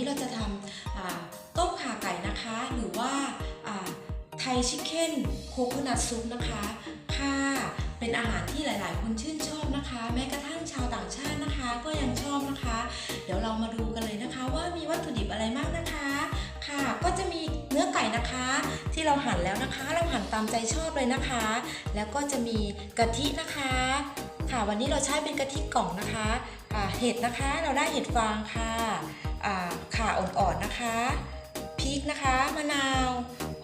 นนี้เราจะทำต้มข่าไก่นะคะ หรือว่าไทยชิคเก้นโคโคนัทซุปนะคะค่ะเป็นอาหารที่หลาย ๆ คนชื่นชอบนะคะ แม้กระทั่งชาวต่างชาตินะคะก็ยังชอบนะคะ เดี๋ยวเรามาดูกันเลยนะคะ ว่ามีวัตถุดิบอะไรบ้างนะคะ ค่ะก็จะมีเนื้อไก่นะคะ ที่เราหั่นแล้วนะคะ เราหั่นตามใจชอบเลยนะคะ แล้วก็จะมีกะทินะคะ ค่ะวันนี้เราใช้เป็นกะทิกล่องนะคะเห็ดนะคะเราได้เห็ดฟางค่ะ ข่าอ่อนๆนะคะพริกนะคะมะนาว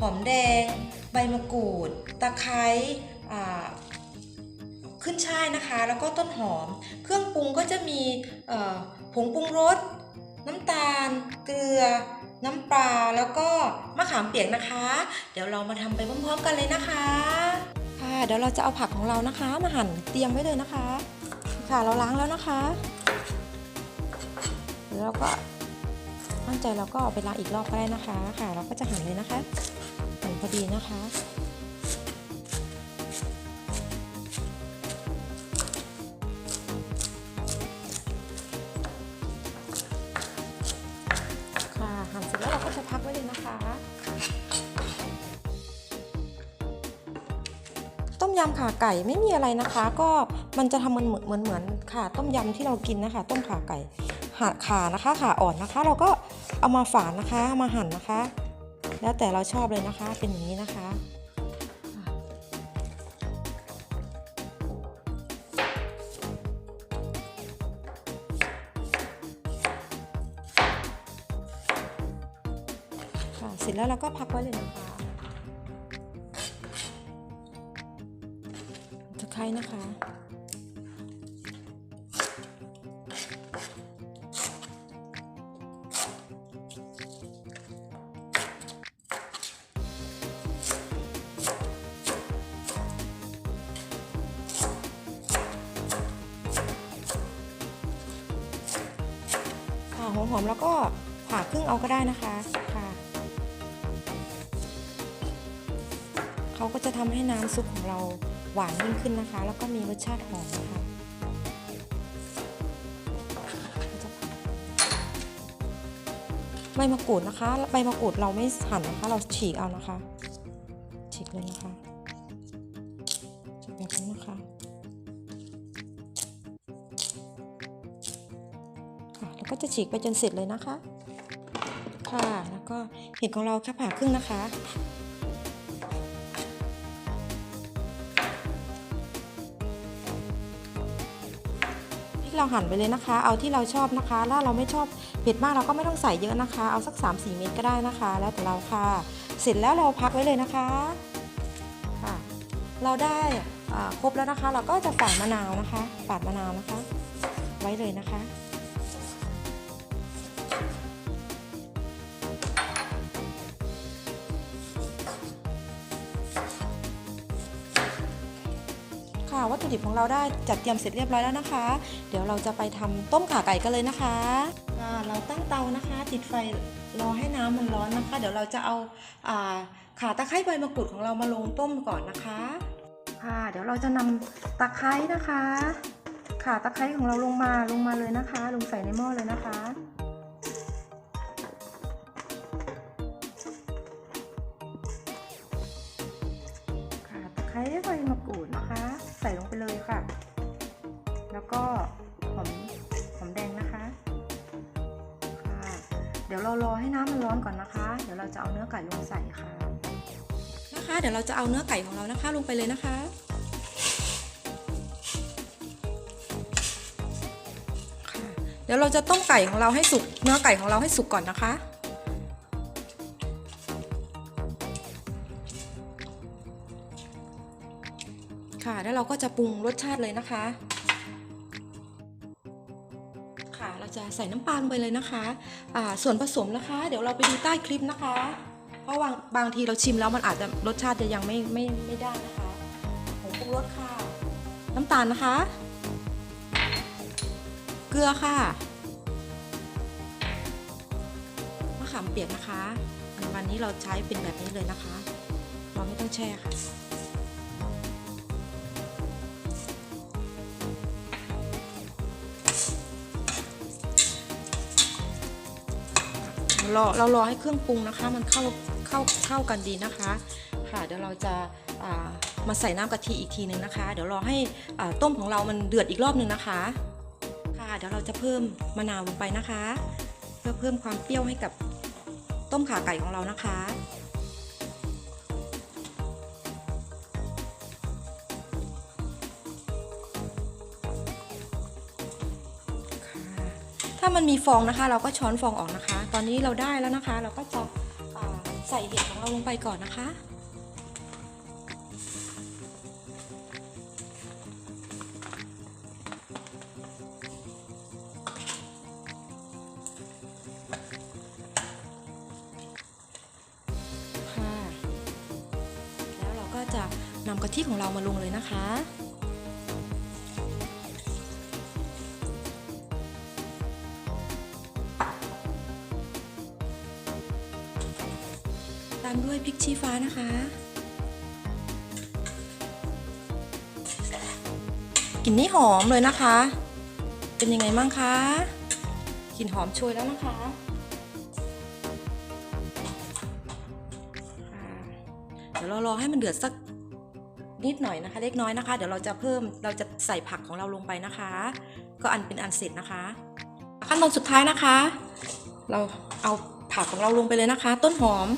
หอมแดง ใบมะกรูด ตะไคร้ขึ้นช่ายนะคะ แล้วก็ต้นหอม เครื่องปรุงก็จะมีผงปรุงรส น้ำตาล เกลือ น้ำปลา แล้วก็มะขามเปียกนะคะ เดี๋ยวเรามาทำไปพร้อมๆกันเลยนะคะ ค่ะ เดี๋ยวเราจะเอาผักของเรานะคะ มาหั่นเตรียมไว้เลยนะคะ ค่ะ เราล้างแล้วนะคะเดี๋ยวก็ มั่นใจเราก็เอาไปล้างอีกรอบก็ได้นะคะค่ะ เราก็จะหั่นเลยนะคะหั่นพอดีนะคะค่ะหั่นเสร็จแล้วเราก็จะพักไว้เลยนะคะต้มยำขาไก่ไม่มีอะไรนะคะ ก็มันจะทำเหมือนเหมือนเหมือนค่ะ ต้มยำที่เรากินนะคะ ต้มขาไก่หั่นขานะคะขาอ่อนนะคะ เราก็ เอามาฝานนะคะเอามาหั่นนะคะ แล้วแต่เราชอบเลยนะคะ เป็นอย่างนี้นะคะค่ะเสร็จแล้วเราก็พักไว้เลยนะคะตะไคร้นะคะ อมแล้วก็ผ่าครึ่งเอาก็ได้นะคะค่ะเขาก็จะทำให้น้ำซุปของเราหวานยิ่งขึ้นนะคะ แล้วก็มีรสชาติหอมนะคะใบมะกรูดนะคะใบมะกรูดเราไม่หั่นนะคะ เราฉีกเอานะคะ ฉีกเลยนะคะฉีกแบบนี้นะคะ ก็จะฉีกไปจนเสร็จเลยนะคะ ค่ะ แล้วก็เห็ดของเราแค่ผ่าครึ่งนะคะพริกเราหั่นไปเลยนะคะ เอาที่เราชอบนะคะ ถ้าเราไม่ชอบเผ็ดมากเราก็ไม่ต้องใส่เยอะนะคะ เอาสัก 3-4 เม็ดก็ได้นะคะ แล้วแต่เราค่ะ เสร็จแล้วเราพักไว้เลยนะคะค่ะ เราได้ครบแล้วนะคะ เราก็จะฝานมะนาวนะคะปาดมะนาวนะคะ ไว้เลยนะคะ วัตถุดิบของเราได้จัดเตรียมเสร็จเรียบร้อยแล้วนะคะ เดี๋ยวเราจะไปทำต้มข่าไก่กันเลยนะคะเราตั้งเตานะคะ ติดไฟรอให้น้ำมันร้อนนะคะ เดี๋ยวเราจะเอาข่าตะไคร้ใบมะกรูดของเรามาลงต้มก่อนนะคะ ค่ะ เดี๋ยวเราจะนำตะไคร้นะคะข่าตะไคร้ของเราลงมาลงมาเลยนะคะ ลงใส่ในหม้อเลยนะคะค่ะตะไคร้ใบมะกรูดนะคะ ส่ลงไปเลยค่ะ แล้วก็หอมหอมแดงนะคะค่ะเดี๋ยวเรารอให้น้ำมันร้อนก่อนนะคะ เดี๋ยวเราจะเอาเนื้อไก่ลงใส่ค่ะนะคะ เดี๋ยวเราจะเอาเนื้อไก่ของเรานะคะลงไปเลยนะคะค่ะเดี๋ยวเราจะต้มไก่ของเราให้สุก เนื้อไก่ของเราให้สุกก่อนนะคะ ค่ะ แล้วเราก็จะปรุงรสชาติเลยนะคะ ค่ะ เราจะใส่น้ำปลาลงไปเลยนะคะอ่าส่วนผสมนะคะ เดี๋ยวเราไปดูใต้คลิปนะคะ เพราะบางบางทีเราชิมแล้วมันอาจจะรสชาติจะยังไม่ไม่ไม่ได้นะคะผงปรุงรสค่ะ น้ำตาลนะคะ เกลือค่ะมะขามเปียกนะคะ วันนี้เราใช้เป็นแบบนี้เลยนะคะ เราไม่ต้องแช่ค่ะ รอเรารอให้เครื่องปรุงนะคะ มันเข้าเข้าเข้ากันดีนะคะ ค่ะ เดี๋ยวเราจะามาใส่น้ำกะทิอีกทีนึงนะคะ เดี๋ยวรอให้ต้มของเรามันเดือดอีกรอบหนึ่งนะคะ ค่ะ เดี๋ยวเราจะเพิ่มมะนาวลงไปนะคะ เพื่อเพิ่มความเปรี้ยวให้กับต้มขาไก่ของเรานะคะ มันมีฟองนะคะ เราก็ช้อนฟองออกนะคะ ตอนนี้เราได้แล้วนะคะ เราก็จะใส่เห็ดของเราลงไปก่อนนะคะ ค่ะ แล้วเราก็จะนำกะทิของเรามาลงเลยนะคะ ตามด้วยพริกชี้ฟ้านะคะ กลิ่นนี่หอมเลยนะคะ เป็นยังไงบ้างคะ กลิ่นหอมโชยแล้วนะคะ เดี๋ยวเรารอให้มันเดือดสักนิดหน่อยนะคะ เล็กน้อยนะคะ เดี๋ยวเราจะเพิ่มเราจะใส่ผักของเราลงไปนะคะ ก็อันเป็นอันเสร็จนะคะ ขั้นตอนสุดท้ายนะคะ เราเอาผักของเราลงไปเลยนะคะ ต้นหอม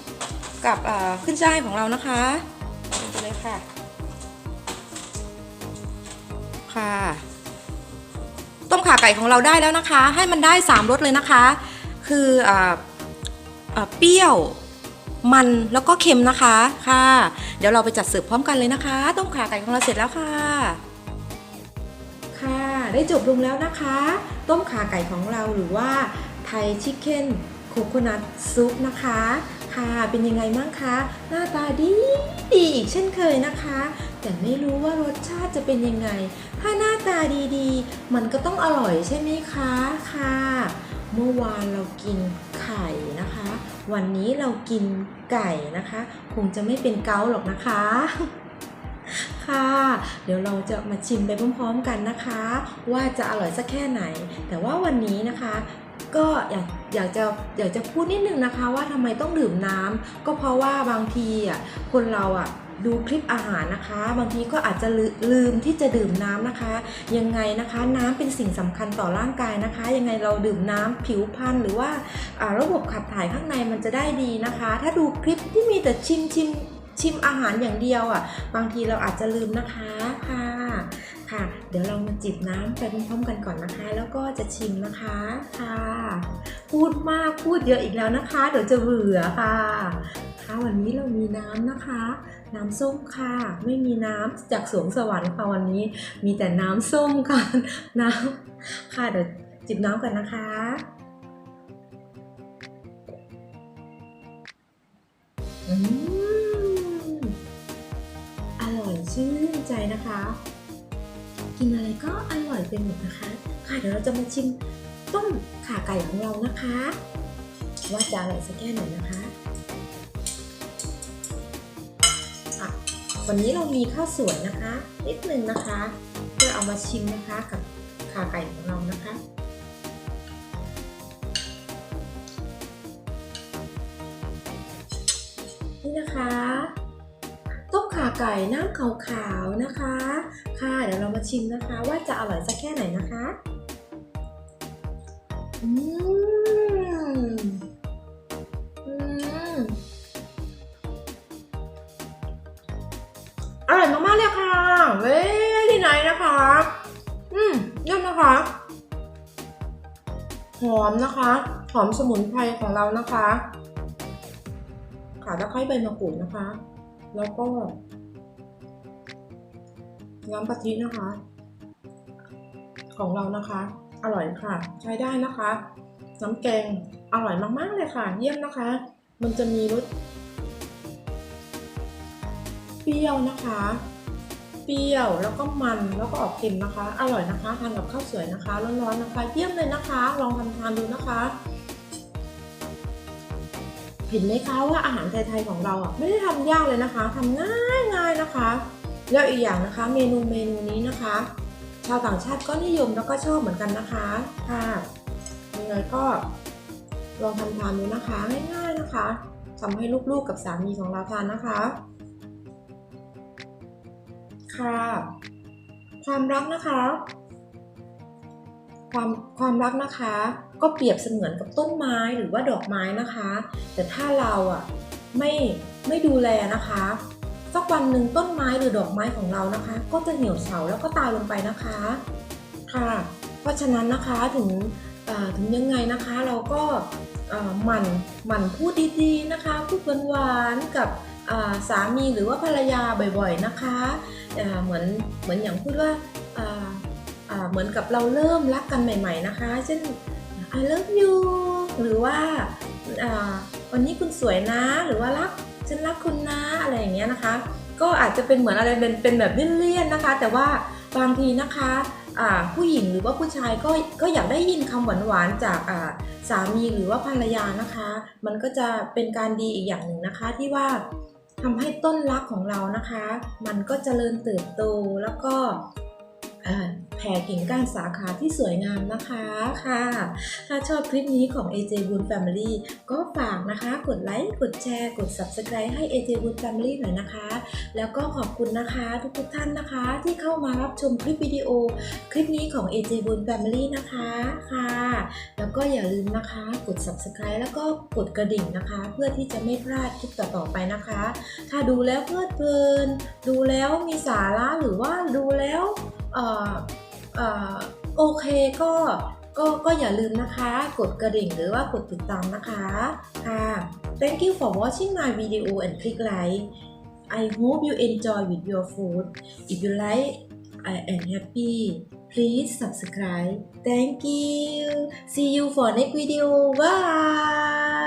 กับขึ้นช่ายของเรานะคะลงไปเลยค่ะ ค่ะ ต้มข่าไก่ของเราได้แล้วนะคะ ให้มันได้3รสเลยนะคะ คือออเปรี้ยวมันแล้วก็เค็มนะคะค่ะ เดี๋ยวเราไปจัดเสิร์ฟพร้อมกันเลยนะคะ ต้มข่าไก่ของเราเสร็จแล้วค่ะ ค่ะ ได้จบลงแล้วนะคะ ต้มข่าไก่ของเราหรือว่าไทยชิคเก้นโคโคนัทซุปนะคะ ค่ะ เป็นยังไงบ้างคะ หน้าตาดีดีอีกเช่นเคยนะคะ แต่ไม่รู้ว่ารสชาติจะเป็นยังไง ถ้าหน้าตาดีๆ มันก็ต้องอร่อยใช่ไหมคะค่ะ เมื่อวานเรากินไข่นะคะ วันนี้เรากินไก่นะคะ คงจะไม่เป็นเกาหรอกนะคะค่ะ เดี๋ยวเราจะมาชิมไปพร้อมๆกันนะคะ ว่าจะอร่อยสักแค่ไหน แต่ว่าวันนี้นะคะ ก็อยากอยากจะอยากจะพูดนิดนึงนะคะว่าทำไมต้องดื่มน้ำก็เพราะว่าบางทีอะคนเราอะดูคลิปอาหารนะคะ บางทีก็อาจจะลืลืมที่จะดื่มน้ำนะคะ ยังไงนะคะ น้ำเป็นสิ่งสำคัญต่อร่างกายนะคะ ยังไงเราดื่มน้ำผิวพรรณหรือว่าอ่าระบบขับถ่ายข้างในมันจะได้ดีนะคะ ถ้าดูคลิปที่มีแต่ชิมชิมชิมอาหารอย่างเดียวอะ บางทีเราอาจจะลืมนะคะค่ะ ค่ะ เดี๋ยวเรามาจิบน้ำไปพร้อมๆกันก่อนนะคะ แล้วก็จะชิมนะคะค่ะ พูดมากพูดเยอะอีกแล้วนะคะ เดี๋ยวจะเบื่อค่ะค่ะวันนี้เรามีน้ำนะคะ น้ำส้มค่ะ ไม่มีน้ำจากสวงสวรรค์ค่ะวันนี้ มีแต่น้ำส้มค่ะน้ำค่ะเดี๋ยวจิบน้ำกันนะคะอืม กินอะไรก็อร่อยไปหมดนะคะ ค่ะเดี๋ยวเราจะมาชิมต้มข่าไก่ของเรานะคะ ว่าจะอร่อยสักแค่ไหนนะคะอะวันนี้เรามีข้าวสวยนะคะนิดนึงนะคะ เพื่อเอามาชิมนะคะกับข่าไก่ของเรานะคะนี่นะคะ ไก่น้ำขาวๆนะคะ ค่ะเดี๋ยวเรามาชิมนะคะ ว่าจะอร่อยสักแค่ไหนนะคะอืมอืมอร่อยมากๆเลยค่ะเว้ยที่ไหนนะคะ อืมเยี่ยมนะคะหอมนะคะ หอมสมุนไพรของเรานะคะขาตะไคร้ใบมะกรูดนะคะ แล้วก็ น้ำกะทินะคะ ของเรานะคะ อร่อยค่ะ ใช้ได้นะคะ น้ำแกงอร่อยมากๆเลยค่ะ เยี่ยมนะคะ มันจะมีรสเปรี้ยวนะคะเปรี้ยวแล้วก็มันแล้วก็ออกเค็มนะคะ อร่อยนะคะทานกับข้าวสวยนะคะร้อนๆนะคะเยี่ยมเลยนะคะ ลองทำทานดูนะคะเห็นไหมคะว่าอาหารไทยๆของเราอะไม่ได้ทำยากเลยนะคะทำง่ายง่ายๆนะคะ แล้วอีกอย่างนะคะเมนูเมนูนี้นะคะ ชาวต่างชาติก็นิยมแล้วก็ชอบเหมือนกันนะคะค่ะยังไงก็ลองทำทานดูนะคะ ง่ายๆนะคะทำให้ลูกๆกับสามีของเราทานนะคะ ค่ะ ความรักนะคะ ความความรักนะคะ ก็เปรียบเสมือนกับต้นไม้หรือว่าดอกไม้นะคะ แต่ถ้าเราอะไม่ไม่ดูแลนะคะ สักวันหนึ่งต้นไม้หรือดอกไม้ของเรานะคะ ก็จะเหี่ยวเฉาแล้วก็ตายลงไปนะคะค่ะ เพราะฉะนั้นนะคะถึงถึงยังไงนะคะเราก็หมั่นหมั่นพูดดีๆนะคะพูดหวานๆกับสามีหรือว่าภรรยาบ่อยๆนะคะเหมือนเหมือนอย่างพูดว่าเหมือนกับเราเริ่มรักกันใหม่ ๆนะคะ เช่น I love you หรือว่าวันนี้คุณสวยนะหรือว่ารัก ฉันรักคุณนะอะไรอย่างเงี้ยนะคะ ก็อาจจะเป็นเหมือนอะไรเป็นเป็นแบบเลี่ยนๆนะคะ แต่ว่าบางทีนะคะผู้หญิงหรือว่าผู้ชายก็ก็อยากได้ยินคำหวานๆจากสามีหรือว่าภรรยานะคะ มันก็จะเป็นการดีอีกอย่างหนึ่งนะคะที่ว่าทำให้ต้นรักของเรานะคะ มันก็เจริญเติบโตแล้วก็ แผ่กิ่งก้านสาขาที่สวยงามนะคะค่ะ ถ้าชอบคลิปนี้ของ AJ Boon Family ก็ฝากนะคะ กดไลค์กดแชร์กด Subscribe ให้ AJ Boon Family หน่อยนะคะ แล้วก็ขอบคุณนะคะทุกๆท่านนะคะ ที่เข้ามารับชมคลิปวิดีโอ คลิปนี้ของ AJ Boon Family นะคะค่ะ แล้วก็อย่าลืมนะคะกด Subscribe แล้วก็กดกระดิ่งนะคะ เพื่อที่จะไม่พลาดคลิปต่อๆไปนะคะ ถ้าดูแล้วเพลิดเพลิน ดูแล้วมีสาระหรือว่าดูแล้ว เออเออโอเคก็ก็ก็อย่าลืมนะคะ กดกระดิ่งหรือว่ากดติดตามนะคะค่ะ Thank you for watching my video and click like I hope you enjoy with your food if you like I am happy please subscribe thank you see you for next video bye